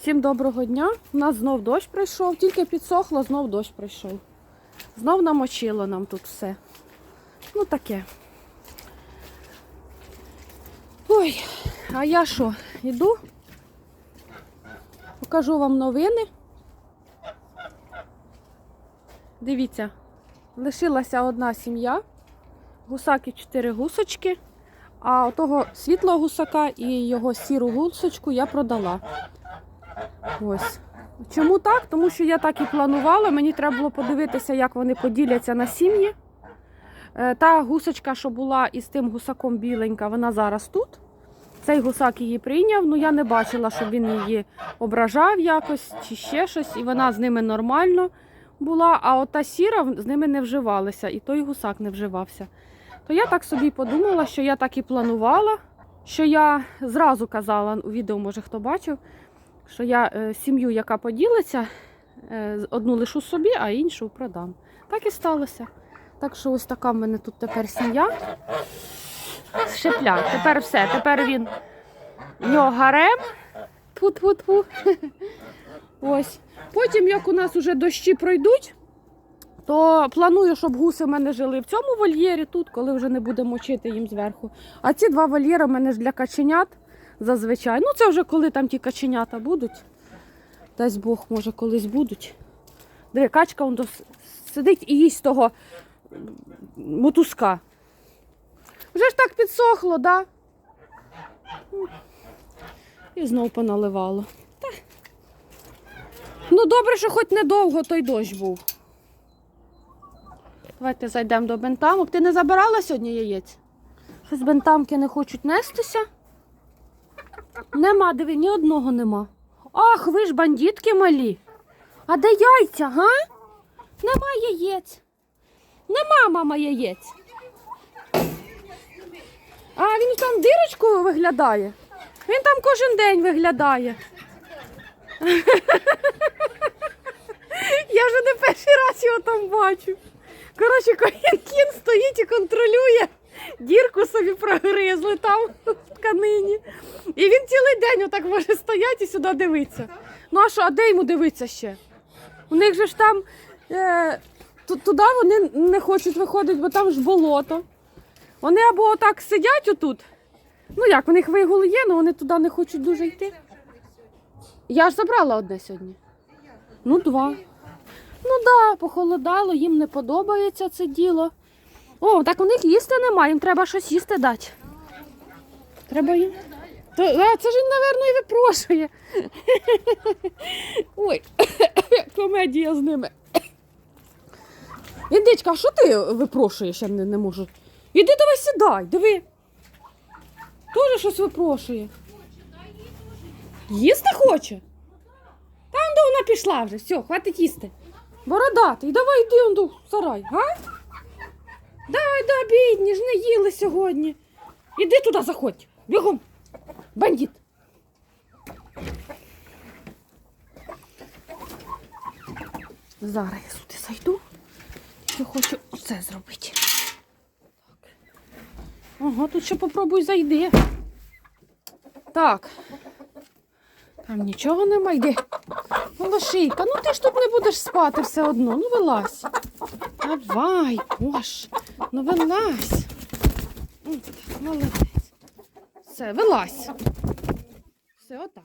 Всім доброго дня. У нас знов дощ прийшов, тільки підсохло, знов дощ прийшов. Знов намочило нам тут все. Ну таке. Ой, а я що, йду? Покажу вам новини. Дивіться, лишилася одна сім'я, гусак і чотири гусочки, а отого світлого гусака і його сіру гусочку я продала. Ось. Чому так? Тому що я так і планувала. Мені треба було подивитися, як вони поділяться на сім'ї. Е, Та гусочка, що була із тим гусаком біленька, вона зараз тут. Цей гусак її прийняв, ну я не бачила, щоб він її ображав якось чи ще щось, і вона з ними нормально була. А от та сіра з ними не вживалася, і той гусак не вживався. То я так собі подумала, що я так і планувала, що я зразу казала у відео, може хто бачив, що я е, сім'ю, яка поділиться, е, одну лишу собі, а іншу продам. Так і сталося. Так що ось така в мене тут тепер сім'я. Шепля. Тепер все. Тепер він гарем. Тьфу-тьфу-тьфу. Ось. Потім, як у нас уже дощі пройдуть, то планую, щоб гуси в мене жили в цьому вольєрі тут, коли вже не буде мочити їм зверху. А ці два вольєри в мене ж для каченят зазвичай. Ну, це вже коли там ті каченята будуть. Дасть Бог, може, колись будуть. Диви, качка он сидить і їсть того мотузка. Вже ж так підсохло, да? І знов поналивало. Та. Ну, добре, що хоч недовго той дощ був. Давайте зайдемо до бентамок. Ти не забирала сьогодні яєць? Щось бентамки не хочуть нестися. Нема, диви, ні одного нема. Ах, ви ж бандитки малі. А де яйця, га? Нема яєць. Нема, мама, яєць. А він там дирочку виглядає. Він там кожен день виглядає. Я вже не перший раз його там бачу. Коротше, кін стоїть і контролює. Дірку собі прогризли там в тканині. І він цілий день отак може стояти і сюди дивитися. Ну а що, а де йому дивитися ще? У них же ж там е, туди вони не хочуть виходити, бо там ж болото. Вони або отак сидять отут. Ну як, у них вигули є, але вони туди не хочуть дуже йти. Я ж забрала одне сьогодні. Ну, два. Ну да, похолодало, їм не подобається це діло. О, так у них їсти немає, їм треба щось їсти дати. Треба їм. То, а, це ж він, напевно, і випрошує. Ой, комедія з ними. Індичка, а що ти випрошуєш? Я не, не можу. Іди давай сідай, диви. Тоже щось випрошує. Їсти хоче? Там де вона пішла вже, все, хватить їсти. Бородатий, давай йди он в сарай, га? Дай, да, бідні ж не їли сьогодні. Іди туди заходь. Бігом. Бандит. Зараз я сюди зайду. Я хочу оце зробити. Так. Ага, тут ще попробуй зайди. Так. Там нічого нема, йди. Малошийка, ну ти ж тут не будеш спати все одно. Ну вилазь. Давай, Бош, ну вилазь. Молодець. Все, вилазь. Все, отак.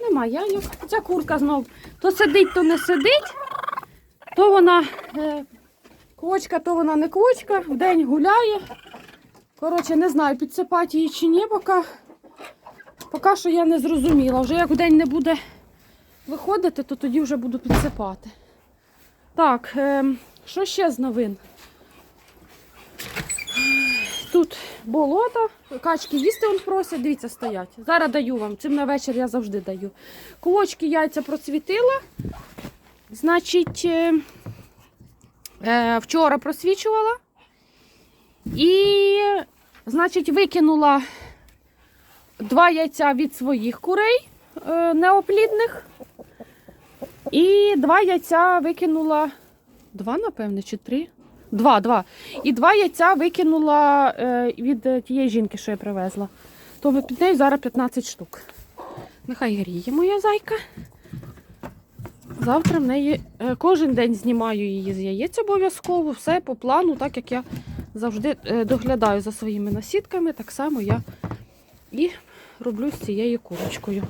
Нема яйок. Ця курка знов то сидить, то не сидить. То вона е, квочка, то вона не квочка, вдень гуляє. Коротше, не знаю, підсипати її чи ні, поки. Поки що я не зрозуміла. Вже як день не буде виходити, то тоді вже буду підсипати. Так, ем, що ще з новин? Тут болото, качки їсти он просять, дивіться, стоять. Зараз даю вам. Цим на вечір я завжди даю. Кулочки яйця процвітила. Значить, е, е, вчора просвічувала. І, значить, викинула два яйця від своїх курей е, неоплідних. І два яйця викинула. Два, напевне, чи три? Два, два. І два яйця викинула е, від е, тієї жінки, що я привезла. То під нею зараз 15 штук. Нехай гріє моя зайка. Завтра в неї е, кожен день знімаю її з яєць обов'язково, все по плану, так як я завжди доглядаю за своїми насідками, так само я і роблю з цією курочкою.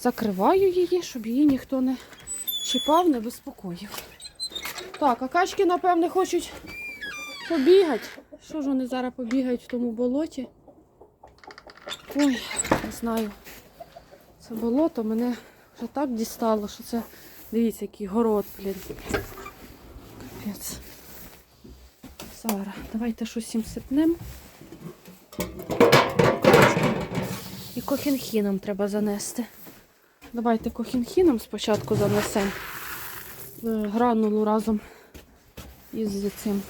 Закриваю її, щоб її ніхто не чіпав, не безпокоїв. Так, а качки, напевне, хочуть побігати. Що ж вони зараз побігають в тому болоті? Ой, не знаю. Це болото мене вже так дістало, що це, дивіться, який город, блін. Капець. Зараз, давайте щось їм сипнемо. І кохінхіном треба занести. Давайте кохінхіном спочатку занесемо гранулу разом із цим.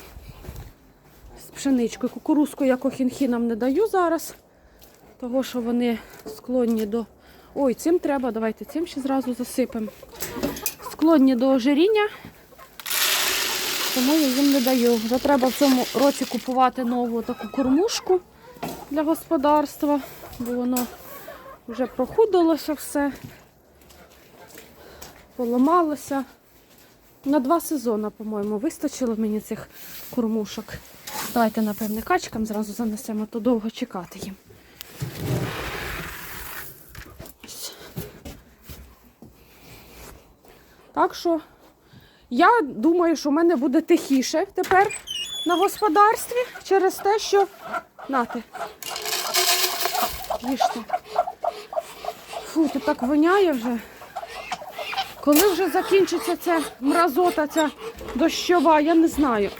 З пшеничкою. Кукурузку я кохінхіном не даю зараз, того що вони склонні до. Ой, цим треба, давайте цим ще зразу засипемо. Склонні до ожиріння, тому я їм не даю. Вже треба в цьому році купувати нову таку кормушку для господарства, бо воно вже прохудилося все, поламалося. На два сезони, по-моєму, вистачило мені цих кормушок. Давайте, напевне, качкам зразу занесемо, то довго чекати їм. Так що я думаю, що в мене буде тихіше тепер на господарстві через те, що нате. Їжте. Фу, тут так воняє вже. Коли вже закінчиться ця мразота, ця дощова, я не знаю.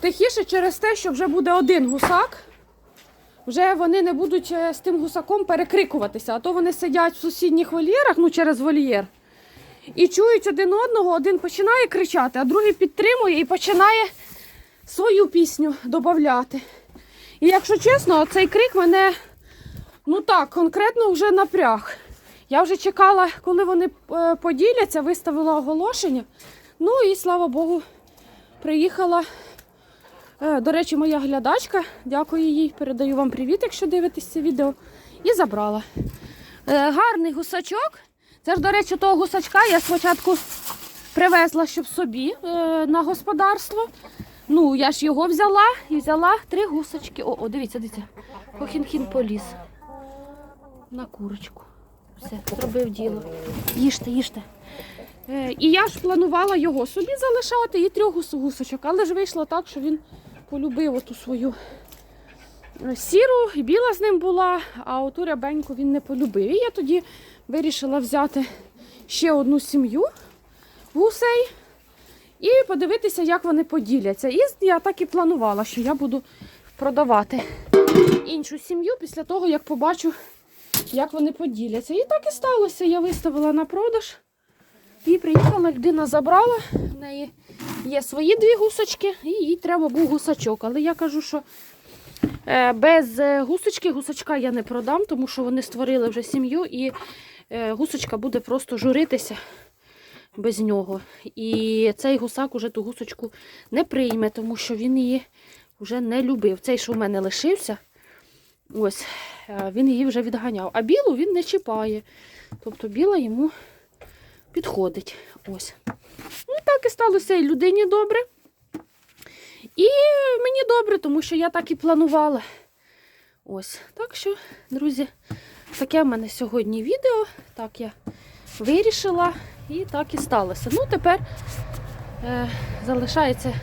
Тихіше через те, що вже буде один гусак. Вже вони не будуть е, з тим гусаком перекрикуватися, а то вони сидять в сусідніх вольєрах, ну через вольєр, і чують один одного, один починає кричати, а другий підтримує і починає свою пісню додати. І якщо чесно, цей крик мене ну так, конкретно вже напряг. Я вже чекала, коли вони е, поділяться, виставила оголошення. Ну і слава Богу, приїхала. Е, До речі, моя глядачка, дякую їй, передаю вам привіт, якщо дивитесь це відео. І забрала. Е, Гарний гусачок. Це ж, до речі, того гусачка я спочатку привезла, щоб собі на господарство. Ну, я ж його взяла і взяла три гусачки. О, о дивіться, дивіться. Хохінхін поліз. На курочку. Все, зробив діло. Їжте, їжте. Е, І я ж планувала його собі залишати і трьох гусочок, але ж вийшло так, що він полюбив оту свою е, сіру, і біла з ним була, а оту рябеньку він не полюбив. І я тоді вирішила взяти ще одну сім'ю гусей і подивитися, як вони поділяться. І я так і планувала, що я буду продавати іншу сім'ю після того, як побачу, як вони поділяться. І так і сталося. Я виставила на продаж. І приїхала, людина забрала, в неї є свої дві гусочки, і їй треба був гусачок. Але я кажу, що е, без е, гусочки гусачка я не продам, тому що вони створили вже сім'ю, і е, гусочка буде просто журитися без нього. І цей гусак уже ту гусочку не прийме, тому що він її вже не любив. Цей, що в мене лишився, ось, е, він її вже відганяв. А білу він не чіпає. Тобто біла йому підходить. Ось. Ну, так і сталося і людині добре. І мені добре, тому що я так і планувала. Ось. Так що, друзі, таке в мене сьогодні відео. Так я вирішила і так і сталося. Ну, тепер е, залишається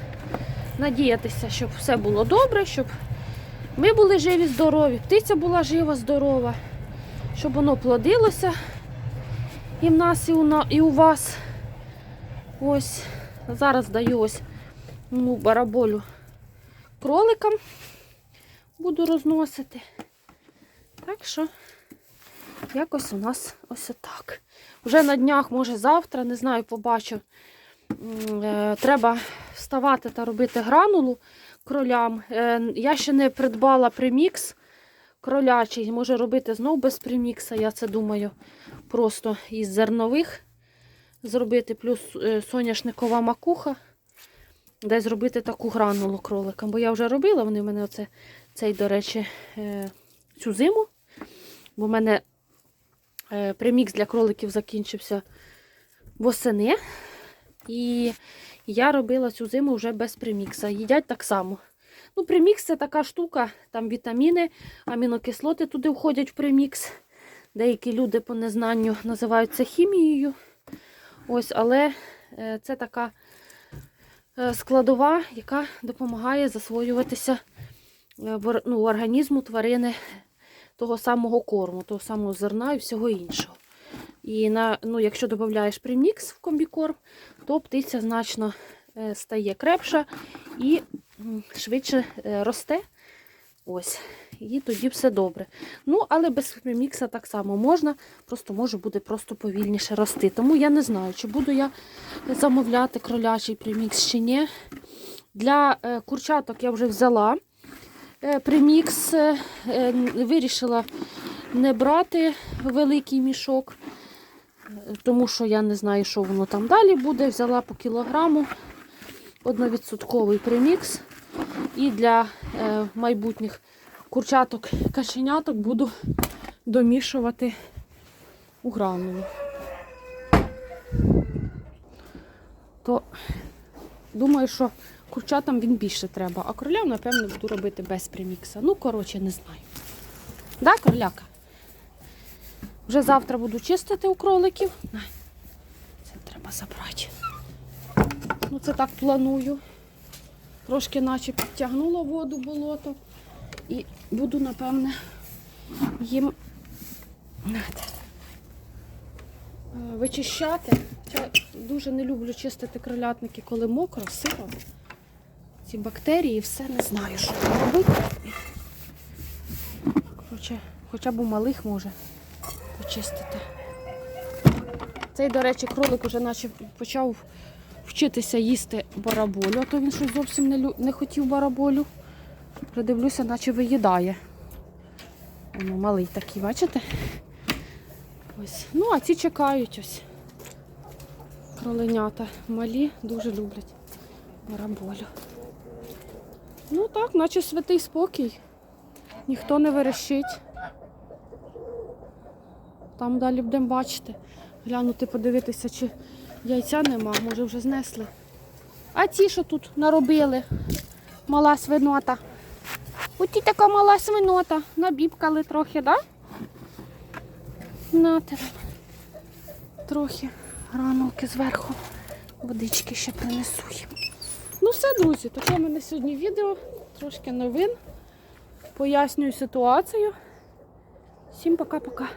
надіятися, щоб все було добре, щоб ми були живі, здорові, птиця була жива, здорова, щоб воно плодилося і в нас, і у, на, і у вас. Ось. Зараз даю ось ну, бараболю кроликам. Буду розносити. Так що, якось у нас ось отак. Вже на днях, може завтра, не знаю, побачу. е, Треба вставати та робити гранулу кролям. Е, Я ще не придбала премікс кролячий. Може робити знов без премікса, я це думаю просто із зернових зробити, плюс е, соняшникова макуха, де зробити таку гранулу кроликам. Бо я вже робила, вони в мене оце, цей, до речі, е, цю зиму бо в мене премікс для кроликів закінчився восени. І я робила цю зиму вже без премікса. Їдять так само. Ну, премікс це така штука, там вітаміни, амінокислоти туди входять в премікс. Деякі люди по незнанню називають це хімією. Ось, але е, це така е, складова, яка допомагає засвоюватися е, ну, організму тварини того самого корму, того самого зерна і всього іншого. І на, ну, якщо додаєш премікс в комбікорм, то птиця значно е, стає крепша і швидше е, росте. Ось. І тоді все добре. Ну, але без премікса так само можна, просто може буде просто повільніше рости. Тому я не знаю, чи буду я замовляти кролячий премікс чи ні. Для е, курчаток я вже взяла премікс, е, вирішила не брати великий мішок, тому що я не знаю, що воно там далі буде. Взяла по кілограму одновідсотковий премікс. І для е, майбутніх курчаток кашеняток буду домішувати у гранулу. То думаю, що курчатам він більше треба, а кролям, напевно, буду робити без премікса. Ну, коротше, не знаю. Да, кроляка? Вже завтра буду чистити у кроликів. Це треба забрати. Ну, це так планую. Трошки наче підтягнуло воду болото. І буду, напевне, їм е, вичищати. Я дуже не люблю чистити кролятники, коли мокро, сиро. Ці бактерії, все не знаю, що робити. Коротше, хоча б у малих може почистити. Цей, до речі, кролик уже наче почав вчитися їсти бараболю, а то він щось зовсім не, лю- не хотів бараболю. Придивлюся, наче виїдає. Воно малий такий, бачите? Ось. Ну, а ці чекають ось. Кроленята малі дуже люблять бараболю. Ну так, наче святий спокій. Ніхто не верещить. Там далі будемо бачити. Глянути, подивитися, чи яйця нема, може вже знесли. А ті, що тут наробили? Мала свинота. Оті така мала свинота. Набібкали трохи, так? Да? На тебе. Трохи гранулки зверху. Водички ще принесу їм. Ну все, друзі, таке в мене сьогодні відео. Трошки новин. Пояснюю ситуацію. Всім пока-пока.